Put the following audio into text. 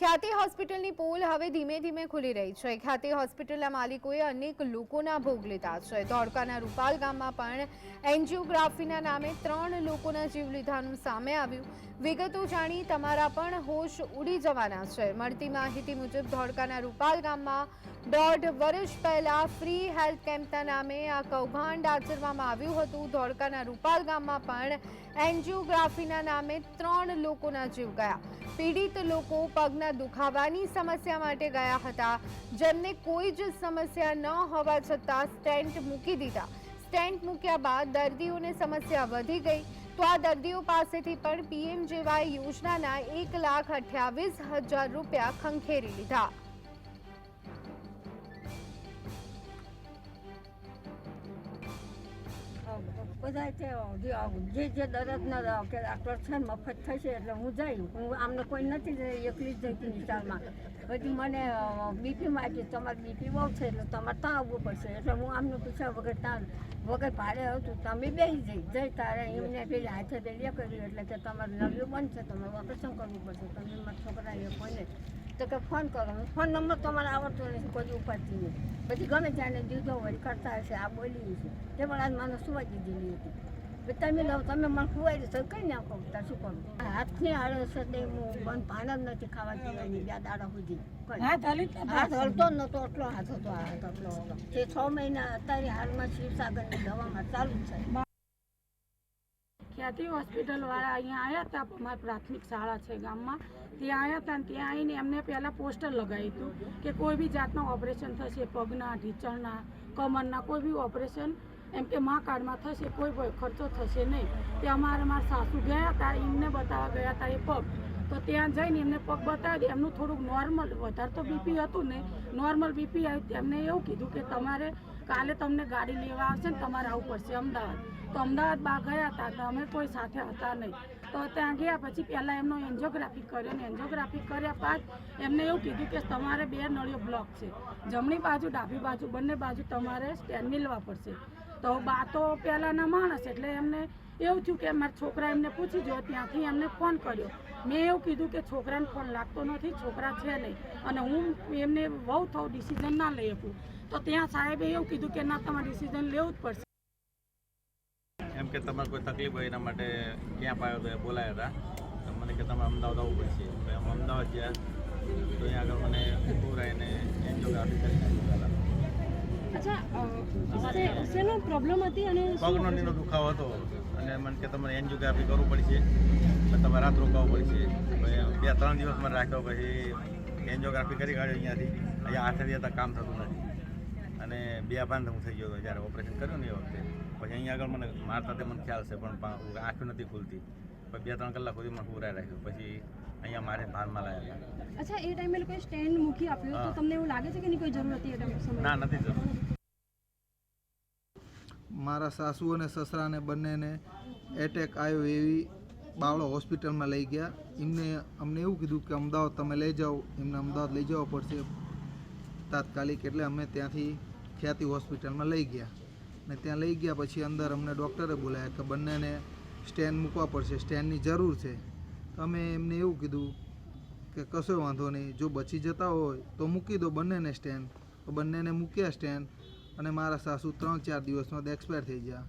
ખ્યાતિ હોસ્પિટલની પોલ હવે ધીમે ધીમે ખુલી રહી છે. ખ્યાતિ હોસ્પિટલના માલિકોએ અનેક લોકોના ભોગ લીધા છે. ધોળકાના રૂપાલ ગામમાં પણ એન્જિયોગ્રાફીના નામે ત્રણ લોકોના જીવ લીધાનું સામે આવ્યું. વિગતો જાણી તમારા પણ હોશ ઉડી જવાના છે. મળતી માહિતી મુજબ ધોળકાના રૂપાલ ગામમાં દોઢ વર્ષ પહેલા ફ્રી હેલ્થ કેમ્પના નામે આ કૌભાંડ આચરવામાં આવ્યું હતું. ધોળકાના રૂપાલ ગામમાં પણ એન્જિયોગ્રાફીના નામે ત્રણ લોકોના જીવ ગયા. પીડિત લોકો પગના દુખાવાની સમસ્યા માટે ગયા હતા. જેમને કોઈ જ સમસ્યા ન હોવા છતાં સ્ટેન્ટ મૂકી દીધા. સ્ટેન્ટ મૂક્યા બાદ દર્દીઓને સમસ્યા વધી ગઈ. તો આ દર્દીઓ પાસેથી પણ પીએમજેવાય યોજનાના એક લાખ અઠ્યાવીસ હજાર રૂપિયા ખંખેરી લીધા. બધા તે જે જે દરદના કે ડૉક્ટર છે મફત થશે એટલે હું જઈ. હું આમને કોઈ નથી જઈ એકલી જ જઈતી વિચારમાં પછી મને બીપી માગી તમારે બીપી બહુ છે એટલે તમારે ત્યાં આવવું પડશે. એટલે હું આમને પૂછ્યા વગર ત્યાં વગર ભારે હતું તમે બેસી જઈ. જઈ તારે એમને પેલી હાથે પેલી કર્યું એટલે કે તમારે નળિયું બંધ છે. તમારે ઓપરેશન કરવું પડશે. તમે મારા છોકરાએ કોઈને તો કે ફોન કરો. ફોન નંબર તમારે આવડતો નથી કોઈ ઉપાડતી નહીં પછી ગમે ત્યાંને દીધો હોય કરતા હશે આ બોલી છે. તે પણ આજ મને સુવા દીધેલી હતી. તમે લો તમે મને ખુવાઈ દો કઈ નાખો તાર શું કરું? હાથની છે તે હું બંધ ભાન જ નથી ખાવા પીવાની બે દાડા સુધી. હાથ હલતો જ નતો એટલો હાથ હતો આ હાથ એટલો. તે છ મહિના અત્યારે હાલમાં શિવસાગરની દવામાં ચાલુ છે. ખ્યાતિ હોસ્પિટલવાળા અહીંયા આવ્યા હતા, અમારી પ્રાથમિક શાળા છે ગામમાં. ત્યાં આવ્યા હતા અને ત્યાં આવીને એમને પહેલાં પોસ્ટર લગાવ્યું હતું કે કોઈ બી જાતનું ઓપરેશન થશે, પગના, ઢીચણના, કમરના, કોઈ બી ઓપરેશન એમ કે મા કાર્ડમાં થશે, કોઈ ખર્ચો થશે નહીં. તે અમારે મારા સાસુ ગયા હતા, એમને બતાવવા ગયા હતા એ પગ. તો ત્યાં જઈને એમને પગ બતાવી દે, એમનું થોડુંક નોર્મલ વધારે તો બીપી હતું ને નોર્મલ બીપી આવ્યું. એમને એવું કીધું કે તમારે કાલે તમને ગાડી લેવા આવશે ને તમારે આવવું પડશે અમદાવાદ. તો અમદાવાદ બા ગયા હતા તો અમે કોઈ સાથે હતા નહીં. તો ત્યાં ગયા પછી પહેલાં એમનો એન્જિયોગ્રાફી કર્યો ને એન્જિયોગ્રાફી કર્યા બાદ એમને એવું કીધું કે તમારે બે નળીઓ બ્લોક છે. જમણી બાજુ, ડાબી બાજુ, બંને બાજુ તમારે સ્ટેન્ડ મિલવા પડશે. તો બા તો પહેલાંના માણસ એટલે એમને એવું થયું કે મારા છોકરા એમને પૂછી જો ત્યાંથી એમને ફોન કર્યો. મેં એવું કીધું કે છોકરાને ફોન લાગતો નથી, છોકરા છે નહીં. અને હું એમને બહુ થવું ડિસિઝન ના લઈ શકું. તો ત્યાં સાહેબે એવું કીધું કે ના, તમારે ડિસિઝન લેવું જ પડશે. એમ કે તમારે કોઈ તકલીફ હોય એના માટે ક્યાં પાયો તો એ બોલાયા હતા. તો મને કે તમારે અમદાવાદ આવવું પડશે. તો એમ અમદાવાદ ગયા. તો અહીંયા આગળ મને પૂરાઈને એન્જિયોગ્રાફી કરી નાખી પહેલાં અચ્છા અ, શે- શેનો પ્રોબ્લેમ હતી અને પગનો દુખાવો હતો. અને મને કે તમારે એન્જિયોગ્રાફી કરવું પડશે. તમારે રાત રોકાવું પડશે. બે ત્રણ દિવસ મને રાખ્યો. પછી એન્જિયોગ્રાફી કરી કાઢ્યો અહીંયાથી. અહીંયા આઠ દિવસ કામ થતું નથી. અને બે ભાન હું થઈ ગયો હતો. જ્યારે ઓપરેશન કર્યું ને એ વખતે. પછી અહીંયા આગળ મને મારતા તે મને ખ્યાલ છે પણ પા- નથી ખુલતી. પછી બે ત્રણ કલાક સુધી મને પૂરા રાખ્યું. પછી અહીંયા મારે ભાનમાં લાવ્યા અચ્છા એ ટાઈમે લોકોએ સ્ટેન્ડ મૂકી આપ્યું તો તમને એવું લાગે છે કે એની કોઈ જરૂર હતી એ ટાઈમ ના નથી જરૂર. મારા સાસુ અને સસરાને બંનેને એટેક આવ્યો એવી બાવળો હોસ્પિટલમાં લઈ ગયા. એમને અમને એવું કીધું કે અમદાવાદ તમે લઈ જાઓ. એમને અમદાવાદ લઈ જવા પડશે. તાત્કાલિક એટલે અમે ત્યાંથી ખ્યાતિ હોસ્પિટલમાં લઈ ગયા. ને ત્યાં લઈ ગયા પછી અંદર અમને ડૉક્ટરે બોલાયા કે બંનેને સ્ટેન્ડ મૂકવા પડશે સ્ટેન્ડની જરૂર છે. તો અમે એમને એવું કીધું કે કશો વાંધો નહીં, જો બચી જતા હોય તો મૂકી દો બંનેને સ્ટેન્ડ તો બંનેને મૂક્યા સ્ટેન્ડ અને મારા સાસુ ત્રણ ચાર દિવસમાં એક્સપાયર થઈ ગયા.